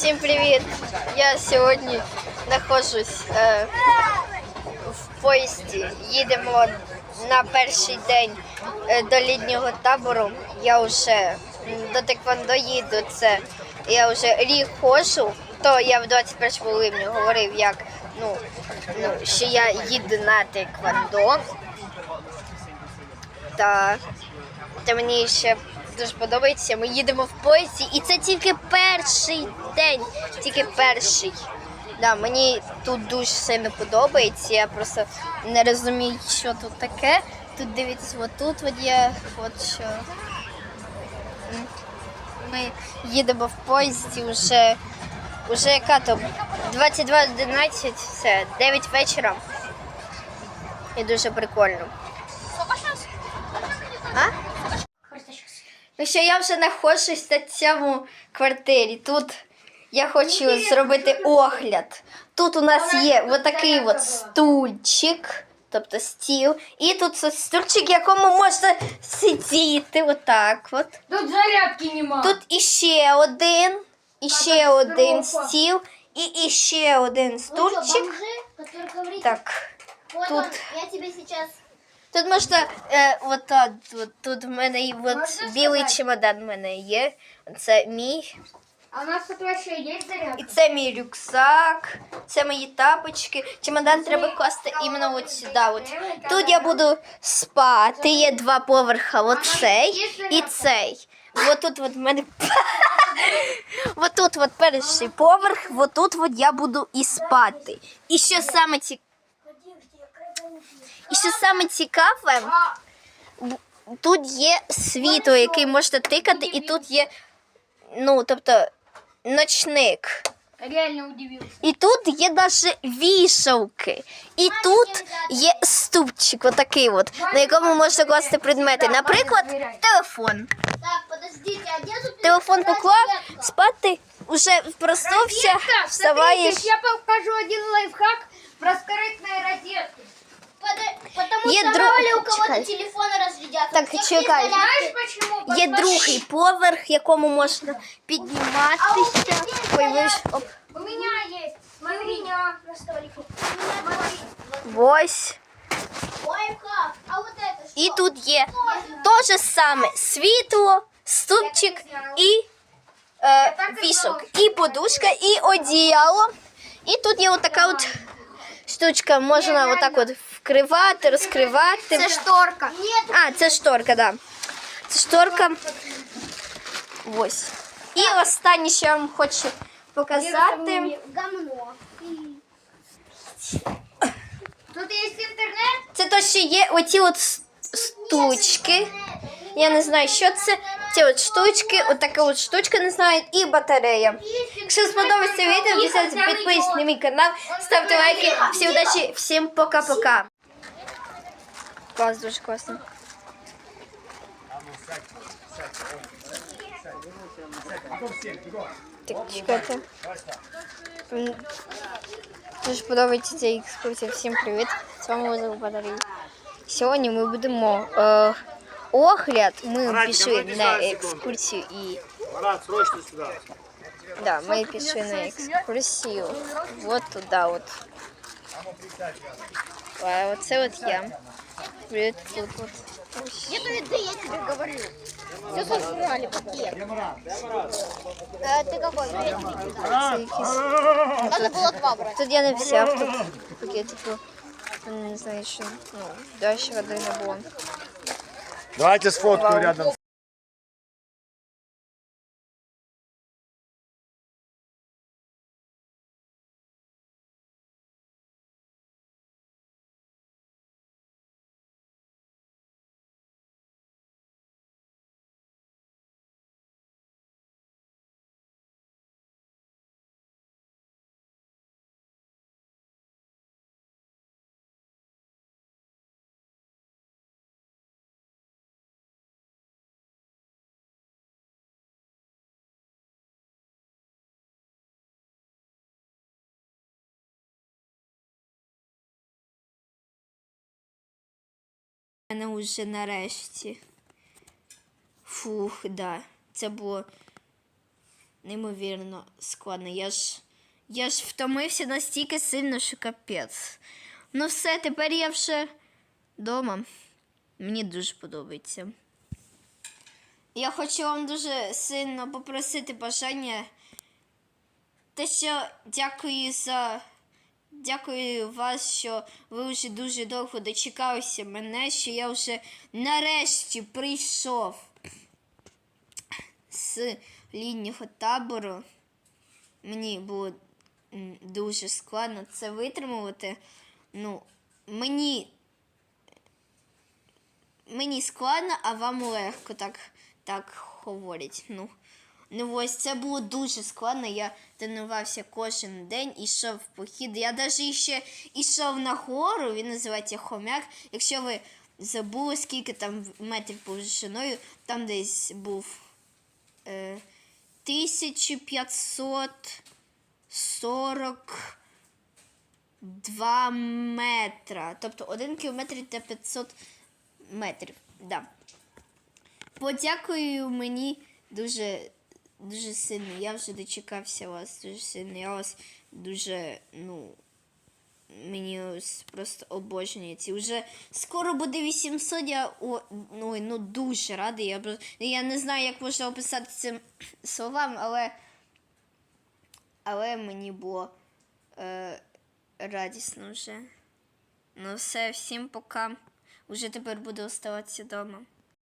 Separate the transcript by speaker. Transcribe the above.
Speaker 1: Всім привіт! Я сьогодні знаходжусь е, в поїзді. Їдемо на перший день е, до літнього табору. Я вже до Теквондо їду. Це я вже рік ходжу. То я в 21 липні говорив, як ну, ну, що я їду на Теквондо. Та, та мені ще дуже подобається. Ми їдемо в поїзді, і це тільки перший день, тільки перший. Да, мені тут дуже сильно подобається. Я просто не розумію, що тут таке. Тут дивіться, от тут от є, от що. Ми їдемо в поїзді вже, вже яка то 22.11, все, 9 вечора. І дуже прикольно. А? Ну що я вже знаходжусь на цьому квартирі. Тут я хочу зробити огляд. Тут у нас є отакий от стульчик, тобто стіл. І тут ось стульчик, якому можна сидіти. Отак от.
Speaker 2: Тут зарядки нема.
Speaker 1: Тут іще один, іще один стіл і іще один стульчик. Так. тут-
Speaker 3: я тебе сейчас...
Speaker 1: Тут можна е, от, так, от, тут в мене от білий чемодан в мене є. Це мій.
Speaker 2: А у нас тут вообще есть зарядка?
Speaker 1: І це мій рюкзак, це мої тапочки. Чемодан треба класти іменно от сюди. От. Тут я буду спати. Є два поверха. Оцей і цей. От тут от в мене. От тут от перший поверх, от тут от я буду і спати. І що саме ці... І що саме цікаве, тут є світло, яке можна тикати, і тут є, ну, тобто, ночник.
Speaker 2: реально удивился.
Speaker 1: І тут є навіть вішалки. І тут є ступчик, отакий от, на якому можна класти предмети. Наприклад, телефон.
Speaker 3: Так, подождите, а где тут...
Speaker 1: Телефон поклав, спати, уже проснувся,
Speaker 2: Розетка!
Speaker 1: вставаєш.
Speaker 2: Смотрите, я покажу один лайфхак про скрытные розетки.
Speaker 3: Потому
Speaker 1: Є друг-
Speaker 3: у кого-то
Speaker 1: Чекай. Так,
Speaker 3: У
Speaker 1: чекай.
Speaker 3: есть зарядки.
Speaker 2: Почему?
Speaker 1: Є другий поверх, якому можна підніматися. Ой, ви ж- оп.
Speaker 2: У меня есть. Смотри. У меня на столике.
Speaker 1: Ось.
Speaker 3: Ой. А вот это что?
Speaker 1: І тут є те саме світло, ступчик і е, вішок, і подушка, і одіяло. І тут є отака от штучка, можна отак от вкривати, розкривати.
Speaker 2: Це шторка.
Speaker 1: А, це шторка, так. Да. Це шторка. Ось. І останнє, що я вам хочу показати.
Speaker 3: говно.
Speaker 2: Тут есть интернет.
Speaker 1: Це то, що є оці от с- штучки. Я не знаю, що це. Ці от штучки, от така от штучка, не знаю, і батарея. Якщо сподобається відео, обов'язково підписуйтесь на мій канал, ставте лайки. Всім удачі, всім пока-пока. Клас, дуже класно. Так, чекайте. М, Дуже подобається ця екскурсія. Всім привіт. З вами Озел Батарей. Сьогодні ми будемо е, огляд. Ми пішли на екскурсію і
Speaker 4: Марат, срочно сюда.
Speaker 1: да, ми пішли на екскурсію. Вот туди от. А оце от я. Привіт, тут от. Ось.
Speaker 3: Нету еды, я тебе говорю. Все сожрали пакет. Э, ты какой? Вредный, да.
Speaker 1: Це якісь.
Speaker 3: Надо было два брать.
Speaker 1: Тут я не взяв тут пакетику. Не знаю, що. Ну, дальше води не було.
Speaker 4: Давайте сфоткаю рядом.
Speaker 1: Мене вже нарешті. Фух, да. Це було неймовірно складно. Я ж, я ж втомився настільки сильно, що капець. Ну все, тепер я вже вдома. Мені дуже подобається. Я хочу вам дуже сильно попросити бажання. Те, що дякую за. Дякую вас, що ви вже дуже довго дочекалися мене, що я вже нарешті прийшов з літнього табору. Мені було дуже складно це витримувати. Ну, мені мені складно, а вам легко так, так говорять. Ну, ну ось це було дуже складно. Я тренувався кожен день, ішов в похід. Я навіть ще йшов на гору, він називається хомяк. Якщо ви забули, скільки там метрів повишиною, там десь був е, 1542 метра. Тобто 1 кілометр це 500 метрів. Да. Подякую мені дуже, дуже сильно. Я вже дочекався вас дуже сильно. Я вас дуже, ну. Мені просто обожнюється. Уже скоро буде 800, я о, ну, ну, дуже радий. Я, я не знаю, як можна описати цим словам, але, але мені було е, радісно вже. Ну все, всім пока. Уже тепер буду оставатися вдома.